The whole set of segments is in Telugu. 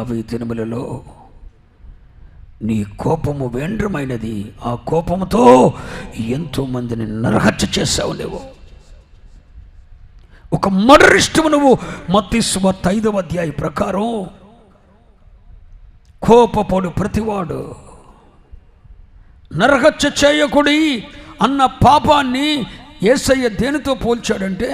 యాభై దినములలో నీ కోపము వేండ్రమైనది. ఆ కోపముతో ఎంతో మందిని నరహత్య చేశావు నువ్వు ఒక మరరిష్టము నువ్వు. మత్తిస్వార్త ఐదవ అధ్యాయ ప్రకారం కోపపడు ప్రతివాడు. నరహత్య చేయకుడి అన్న పాపాన్ని ఏసయ్య దేనితో పోల్చాడంటే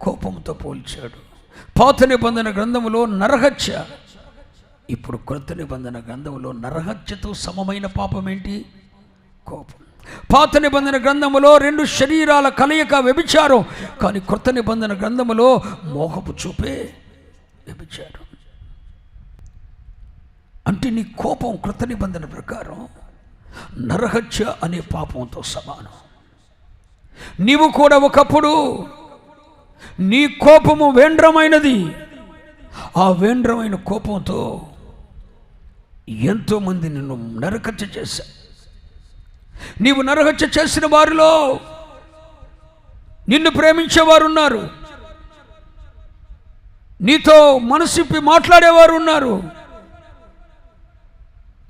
కోపంతో పోల్చాడు. పాత నిబంధన గ్రంథములో నరహత్య ఇప్పుడు క్రొత్త నిబంధన గ్రంథములో నరహత్యతో సమమైన పాపం ఏంటి? కోపం. పాత నిబంధన గ్రంథములో రెండు శరీరాల కలయిక వ్యభిచారం కానీ క్రొత్త నిబంధన గ్రంథములో మోహపు చూపే వ్యభిచారం. అంటే నీ కోపం కృత నిబంధన ప్రకారం నరహత్య అనే పాపంతో సమానం. నీవు కూడా ఒకప్పుడు నీ కోపము వేండ్రమైనది ఆ వేండ్రమైన కోపంతో ఎంతోమంది నిన్ను నరకచ్చ చేశా నీవు నరహత్య చేసిన వారిలో నిన్ను ప్రేమించేవారు ఉన్నారు నీతో మనసిప్పి మాట్లాడేవారు ఉన్నారు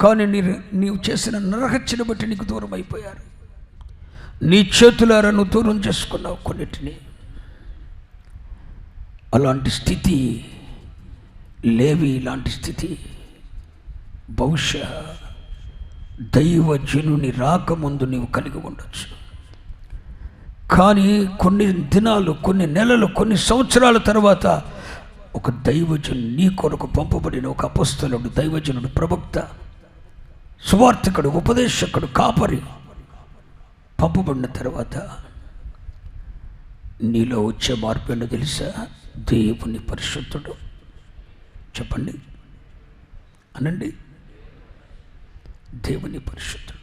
కానీ నీ నీవు చేసిన నరహత్యను బట్టి నీకు దూరం అయిపోయారు. నీ చేతులారా నువ్వు దూరం చేసుకున్నావు కొన్నిటిని. అలాంటి స్థితి లేవి ఇలాంటి స్థితి బహుశా దైవజనుని రాకముందు నీవు కలిగి ఉండొచ్చు. కానీ కొన్ని దినాలు కొన్ని నెలలు కొన్ని సంవత్సరాల తర్వాత ఒక దైవజను నీ కొరకు పంపబడిన ఒక అపస్తులుడు దైవజనుడు ప్రవక్త సువార్థకుడు ఉపదేశకుడు కాపరి పంపబడిన తర్వాత నీలో వచ్చే మార్పు ఏంటో తెలుసా? దేవుని పరిశుద్ధుడు. చెప్పండి. అనండి. దేవుని పరిశుద్ధుడు.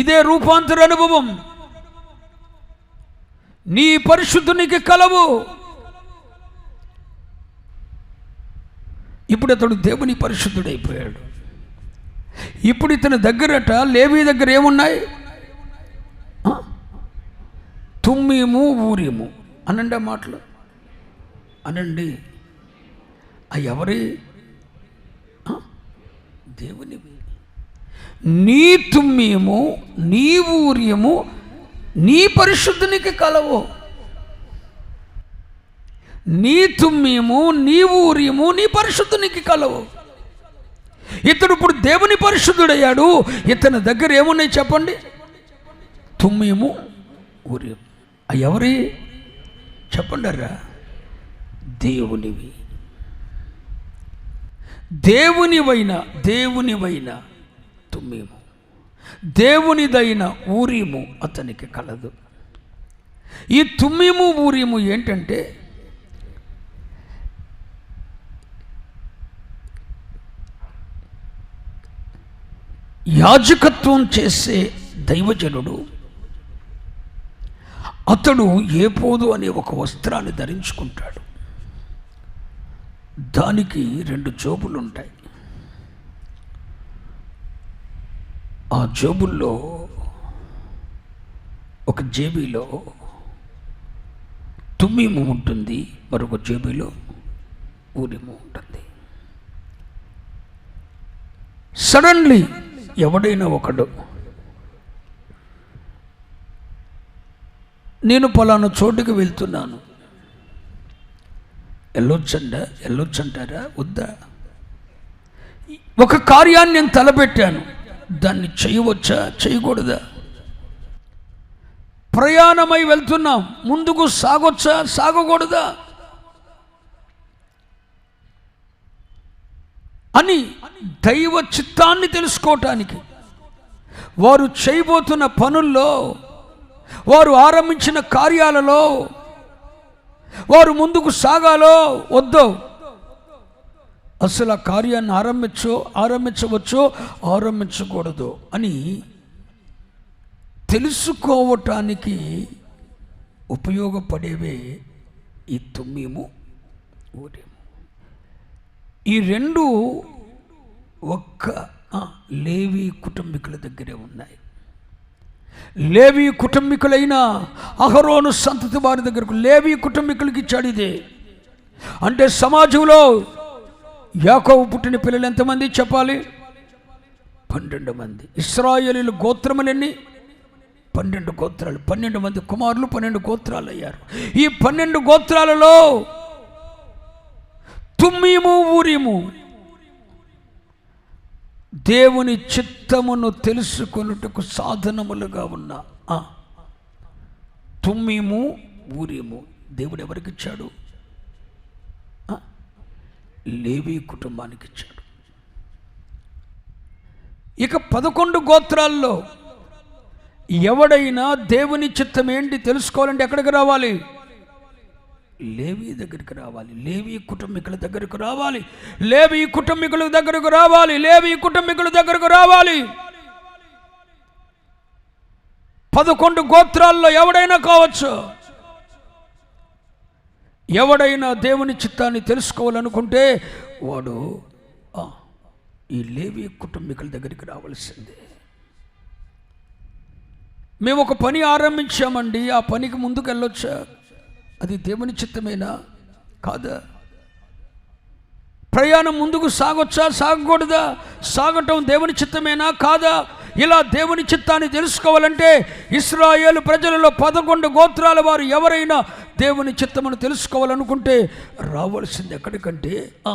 ఇదే రూపాంతర అనుభవం. నీ పరిశుద్ధునికి కలవు. ఇప్పుడు అతడు దేవుని పరిశుద్ధుడైపోయాడు. ఇప్పుడు ఇతని దగ్గరట లేవి దగ్గర ఏమున్నాయి? తుమ్మిము తుమ్మీము అనండి ఆ మాటలు. అనండి ఎవరి దేవునివి నీ తుమ్మీము నీ ఊర్యము నీ పరిశుద్ధునికి కలవు. నీ తుమ్మీము నీ ఊర్యము నీ పరిశుద్ధునికి కలవు. ఇతడు ఇప్పుడు దేవుని పరిశుద్ధుడయ్యాడు. ఇతని దగ్గర ఏమున్నాయి చెప్పండి? తుమ్మీము ఊర్యము. ఎవరి? చెప్పండి అర్రా దేవునివి దేవునివైన దేవునివైన తుమ్మిము. దేవునిదైన ఊరిము అతనికి కలదు. ఈ తుమ్మిము ఊరిము ఏంటంటే యాజకత్వం చేసే దైవజనుడు అతడు ఏపోదు అనే ఒక వస్త్రాన్ని ధరించుకుంటాడు. దానికి రెండు జోబులు ఉంటాయి ఆ జోబుల్లో ఒక జేబీలో తుమ్మిము ఉంటుంది మరొక జేబీలో ఊరిము ఉంటుంది. సడన్లీ ఎవడైనా ఒకడు నేను పలానా చోటుకి వెళ్తున్నాను వెళ్ళొచ్చండ వెళ్ళొచ్చంటారా వద్దా? ఒక కార్యాన్ని నేను తలపెట్టాను. దాన్ని చేయవచ్చా? చేయకూడదా? ప్రయాణమై వెళ్తున్నాం. ముందుకు సాగొచ్చా? సాగకూడదా? అని దైవ చిత్తాన్ని తెలుసుకోవటానికి వారు చేయబోతున్న పనుల్లో వారు ఆరంభించిన కార్యాలలో వారు ముందుకు సాగాలో వద్దో. అసలు ఆ కార్యాన్ని ఆరంభించో ఆరంభించవచ్చో ఆరంభించకూడదు అని తెలుసుకోవటానికి ఉపయోగపడేవే ఈ తుమ్మిము ఊరేము ఈ రెండు ఒక్క లేవి కుటుంబీకుల దగ్గరే ఉన్నాయి. లేవి కుటుంబీకులైన అహరోను సంతతి వారి దగ్గరకు లేవి కుటుంబీకులకి ఇచ్చాడు ఇది. అంటే సమాజంలో యాకోవు పుట్టిన పిల్లలు ఎంతమంది చెప్పాలి? పన్నెండు మంది. ఇస్రాయేలీలు గోత్రములన్నీ? పన్నెండు గోత్రాలు. పన్నెండు మంది కుమారులు పన్నెండు గోత్రాలు అయ్యారు ఈ పన్నెండు గోత్రాలలో తుమ్మీము ఊరిము దేవుని చిత్తమును తెలుసుకొనుటకు సాధనములుగా ఉన్న తుమ్మిము తుమ్మీము ఊరిము. దేవుడు ఎవరికిచ్చాడు? లేవి కుటుంబానికి ఇచ్చాడు ఇక పదకొండు గోత్రాల్లో ఎవడైనా దేవుని చిత్తం ఏంటి తెలుసుకోవాలంటే ఎక్కడికి రావాలి? లేవి దగ్గరికి రావాలి లేవి కుటుంబీకుల దగ్గరకు రావాలి లేవి కుటుంబీకుల దగ్గరకు రావాలి లేవి కుటుంబీకుల దగ్గరకు రావాలి. పదకొండు గోత్రాల్లో ఎవడైనా కావచ్చు. ఎవడైనా దేవుని చిత్తాన్ని తెలుసుకోవాలనుకుంటే వాడు ఈ లేవి కుటుంబీకుల దగ్గరికి రావాల్సిందే. మేము ఒక పని ఆరంభించామండి ఆ పనికి ముందుకు వెళ్ళొచ్చా అది దేవుని చిత్తమేనా? కాదా? ప్రయాణం ముందుకు సాగొచ్చా? సాగకూడదా? సాగటం దేవుని చిత్తమేనా? కాదా? ఇలా దేవుని చిత్తాన్ని తెలుసుకోవాలంటే ఇస్రాయేలు ప్రజలలో పదకొండు గోత్రాల వారు ఎవరైనా దేవుని చిత్తమును తెలుసుకోవాలనుకుంటే రావాల్సింది ఎక్కడికంటే ఆ,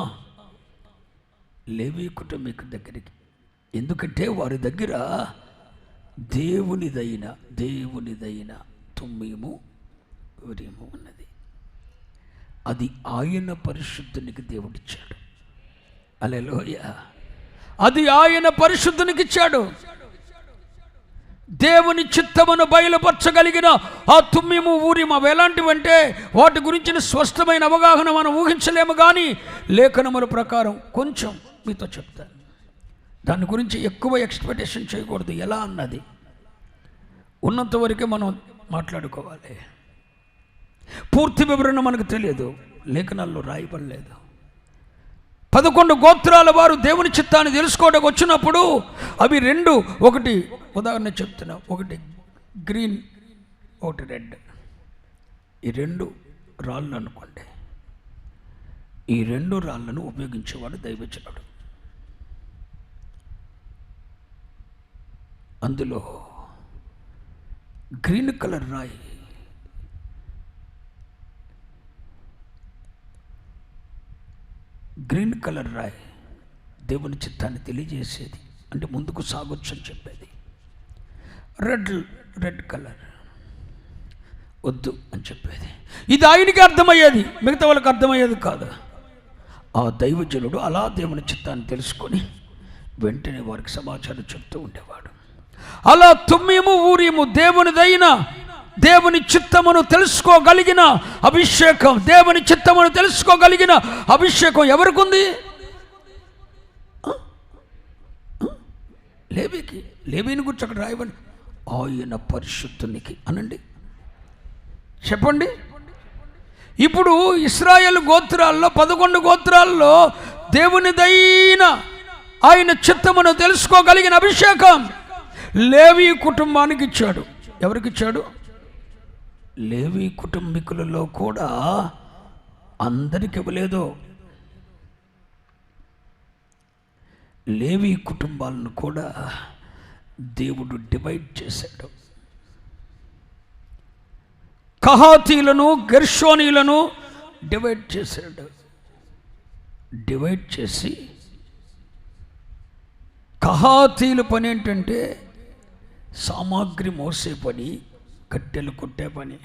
లేవి కుటుంబీకు దగ్గరికి. ఎందుకంటే వారి దగ్గర దేవునిదైన దేవునిదైన తుమ్మిము ఉరియము ఉన్నది అది ఆయన పరిశుద్ధునికి దేవుడిచ్చాడు. అలెలోయ అది ఆయన పరిశుద్ధునికి ఇచ్చాడు దేవుని చిత్తమును బయలుపరచగలిగిన ఆ తుమ్మిము ఊరి అవి ఎలాంటివంటే వాటి గురించిన స్పష్టమైన అవగాహన మనం ఊహించలేము కానీ లేఖనముల ప్రకారం కొంచెం మీతో చెప్తాను. దాని గురించి ఎక్కువ ఎక్స్పెక్టేషన్ చేయకూడదు. ఎలా అన్నది? ఉన్నంత వరకే మనం మాట్లాడుకోవాలి. పూర్తి వివరణ మనకు తెలియదు. లేఖనాల్లో రాయబడలేదు. పదకొండు గోత్రాల వారు దేవుని చిత్తాన్ని తెలుసుకోవడానికి వచ్చినప్పుడు అవి రెండు ఒకటి ఉదాహరణ చెప్తున్నా ఒకటి గ్రీన్ ఒకటి రెడ్. ఈ రెండు రాళ్ళు అనుకోండి. ఈ రెండు రాళ్ళను ఉపయోగించేవాడు దైవజనుడు. అందులో గ్రీన్ కలర్ రాయి గ్రీన్ కలర్ రాయి దేవుని చిత్తాన్ని తెలియజేసేది. అంటే ముందుకు సాగొచ్చు అని చెప్పేది. రెడ్ రెడ్ కలర్ వద్దు అని చెప్పేది. ఇది ఆయనకి అర్థమయ్యేది మిగతా వాళ్ళకి అర్థమయ్యేది కాదు. ఆ దైవజనుడు అలా దేవుని చిత్తాన్ని తెలుసుకొని వెంటనే వారికి సమాచారం చెప్తూ ఉండేవాడు. అలా తుమ్మిము ఊరిము దేవునిదైన దేవుని చిత్తమును తెలుసుకోగలిగిన అభిషేకం. దేవుని చిత్తమును తెలుసుకోగలిగిన అభిషేకం ఎవరికి ఉంది లేబీకి. లేబీని లేవికి లేవిని గురించి అక్కడ రాయబడి ఆయన పరిశుద్ధునికి అనండి. చెప్పండి. ఇప్పుడు ఇస్రాయేల్ గోత్రాల్లో పదకొండు గోత్రాల్లో దేవునిదైన ఆయన చిత్తమును తెలుసుకోగలిగిన అభిషేకం లేవి కుటుంబానికి ఇచ్చాడు. ఎవరికి ఇచ్చాడు లేవి కుటుంబీకులలో కూడా అందరికి ఇవ్వలేదు. లేవి కుటుంబాలను కూడా దేవుడు డివైడ్ చేశాడు. కహాతీలను గర్షోనీలను డివైడ్ చేశాడు. డివైడ్ చేసి కహాతీల పని ఏంటంటే సామాగ్రి మోసే పని కట్టెలు కొట్టే పని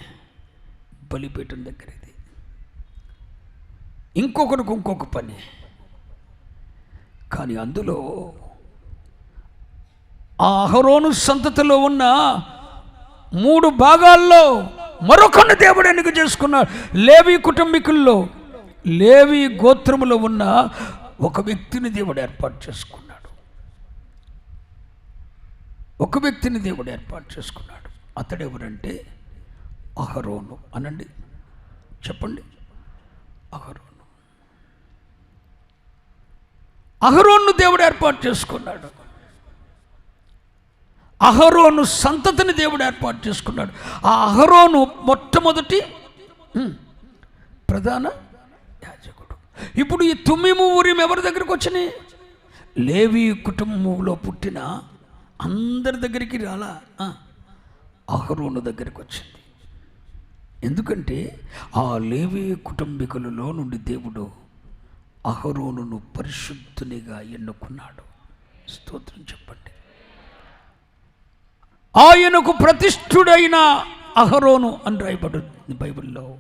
బలిపీఠం దగ్గర ఇది ఇంకొకరికి ఇంకొక పని. కానీ అందులో ఆ అహరోను సంతతిలో ఉన్న మూడు భాగాల్లో మరొకరిని దేవుడు ఎన్నిక చేసుకున్నాడు. లేవి కుటుంబీకుల్లో లేవి గోత్రములో ఉన్న ఒక వ్యక్తిని దేవుడు ఏర్పాటు చేసుకున్నాడు. ఒక వ్యక్తిని దేవుడు ఏర్పాటు చేసుకున్నాడు. అతడెవరంటే అహరోను. అనండి. చెప్పండి. అహరోను. అహరోను దేవుడు ఏర్పాటు చేసుకున్నాడు. అహరోను సంతతిని దేవుడు ఏర్పాటు చేసుకున్నాడు. ఆ అహరోను మొట్టమొదటి ప్రధాన యాజకుడు. ఇప్పుడు ఈ తుమ్మిము ఊరిం ఎవరి దగ్గరికి వచ్చినాయి? లేవి కుటుంబంలో పుట్టిన అందరి దగ్గరికి రాలా? అహరోను దగ్గరికి వచ్చింది ఎందుకంటే ఆ లేవి కుటుంబీకులలో నుండి దేవుడు అహరోనును పరిశుద్ధునిగా ఎన్నుకున్నాడు. స్తోత్రం చెప్పండి. ఆయనకు ప్రతిష్ఠుడైన అహరోను అని రాయబడుతుంది బైబిల్లో.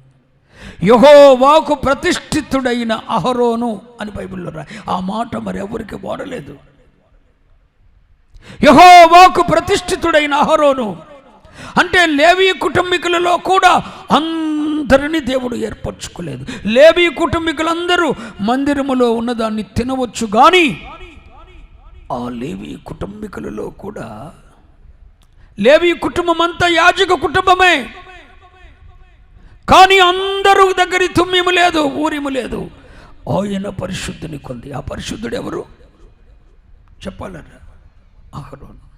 యహోవాకు ప్రతిష్ఠితుడైన అహరోను అని బైబిల్లో రా ఆ మాట మరి ఎవరికి వాడలేదు. యహోవాకు ప్రతిష్ఠితుడైన అహరోను అంటే లేవి కుటుంబీకులలో కూడా అందరినీ దేవుడు ఏర్పరచుకోలేదు. లేవి కుటుంబీకులందరూ మందిరములో ఉన్నదాన్ని తినవచ్చు కానీ ఆ లేవి కుటుంబీకులలో కూడా లేవి కుటుంబం అంతా యాజక కుటుంబమే. కానీ అందరూ దగ్గర తుమ్మిము లేదు ఊరిము లేదు. ఆయన పరిశుద్ధిని కొంది. ఆ పరిశుద్ధుడు ఎవరు? చెప్పాలరా? అహరోను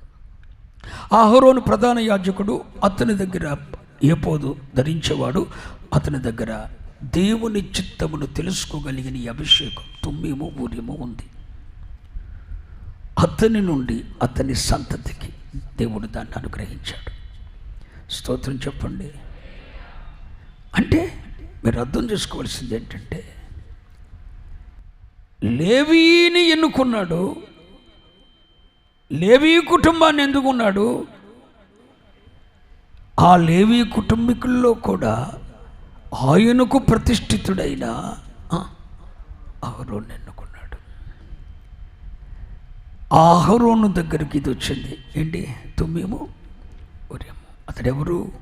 ఆహరోను ప్రధాన యాజకుడు అతని దగ్గర ఏపోదు ధరించేవాడు. అతని దగ్గర దేవుని చిత్తమును తెలుసుకోగలిగిన అభిషేకం తుమ్మేమో ఊర్యము ఉంది. అతని నుండి అతని సంతతికి దేవుడు దాన్ని అనుగ్రహించాడు. స్తోత్రం చెప్పండి. అంటే మీరు అర్థం చేసుకోవాల్సింది ఏంటంటే లేవీని ఎన్నుకున్నాడు లేవీ కుటుంబాన్ని ఎందుకున్నాడు ఆ లేవీ కుటుంబీకుల్లో కూడా ఆయనకు ప్రతిష్ఠితుడైన ఆ, ఎన్నుకున్నాడు. ఆ అహరోను దగ్గరికి ఇది వచ్చింది. ఏంటి? తుమ్మేమో ఉరేమో అతడెవరు?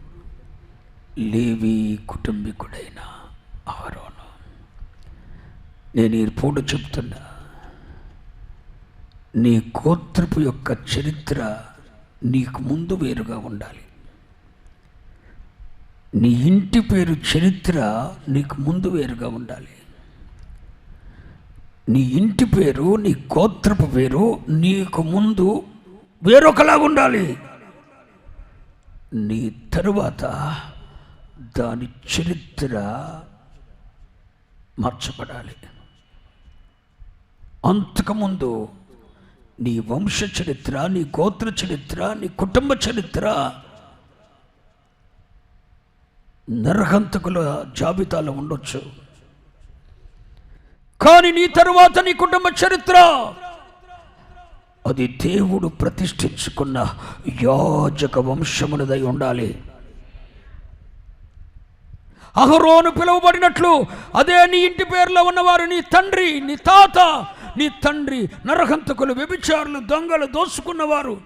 లేవి కుటుంబీకుడైన అహరోను. నేను ఈ పూట చెప్తున్నా నీ గోత్రపు యొక్క చరిత్ర నీకు ముందు వేరుగా ఉండాలి. నీ ఇంటి పేరు చరిత్ర నీకు ముందు వేరుగా ఉండాలి. నీ ఇంటి పేరు నీ గోత్రపు పేరు నీకు ముందు వేరొకలా ఉండాలి. నీ తరువాత దాని చరిత్ర మార్చబడాలి. అంతకుముందు నీ వంశ చరిత్ర నీ గోత్ర చరిత్ర నీ కుటుంబ చరిత్ర నరహంతకుల జాబితాలో ఉండొచ్చు. కానీ నీ తరువాత నీ కుటుంబ చరిత్ర అది దేవుడు ప్రతిష్ఠించుకున్న యాజక వంశమునదై ఉండాలి. అహరోను పిలువబడినట్లు అదే నీ ఇంటి పేరులో ఉన్నవారు నీ తండ్రి నీ తాత నీ తండ్రి నరహంతకులు వ్యభిచారులు దొంగలు దోసుకున్నవారు.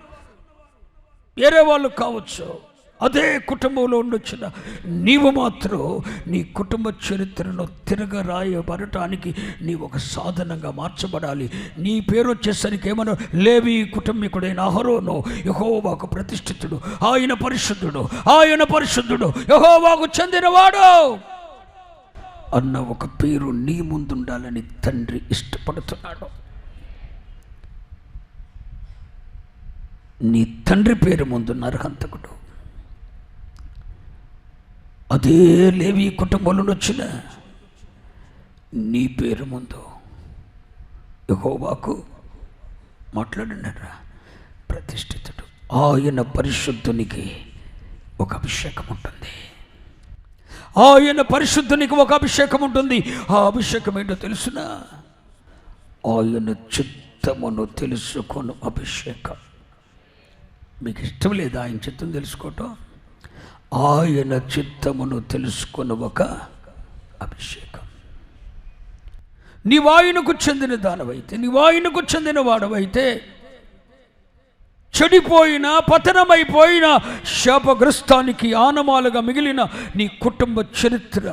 వేరే వాళ్ళు కావచ్చు. అదే కుటుంబంలో ఉండొచ్చిన. నీవు మాత్రం నీ కుటుంబ చరిత్రను తిరగరాయబడటానికి నీ ఒక సాధనంగా మార్చబడాలి. నీ పేరు వచ్చేసరికి ఏమన్నా లేవి కుటుంబీకుడైన అహరోను యహోవాకు ప్రతిష్ఠితుడు. ఆయన పరిశుద్ధుడు. ఆయన పరిశుద్ధుడు. యహోవాకు చెందినవాడు. అన్న ఒక పేరు నీ ముందుండాలని తండ్రి ఇష్టపడుతున్నాడు. నీ తండ్రి పేరు ముందు నరహంతకుడు. అదే లేవి కుటుంబంలో వచ్చిన నీ పేరు ముందు యహోవాకు మాట్లాడినారా ప్రతిష్ఠితుడు. ఆయన పరిశుద్ధునికి ఒక అభిషేకం ఉంటుంది. ఆయన పరిశుద్ధునికి ఒక అభిషేకం ఉంటుంది. ఆ అభిషేకం ఏంటో తెలుసునా? ఆయన చిత్తమును తెలుసుకొని అభిషేకం. మీకు ఇష్టం లేదా? ఆయన చిత్తం తెలుసుకోవటం? ఆయన చిత్తమును తెలుసుకున్న ఒక అభిషేకం. నీవు చెందిన దానవైతే నీవు చెందిన వాడవైతే చెడిపోయిన పతనమైపోయిన శాపగ్రస్తానికి ఆనమాలుగా మిగిలిన నీ కుటుంబ చరిత్ర.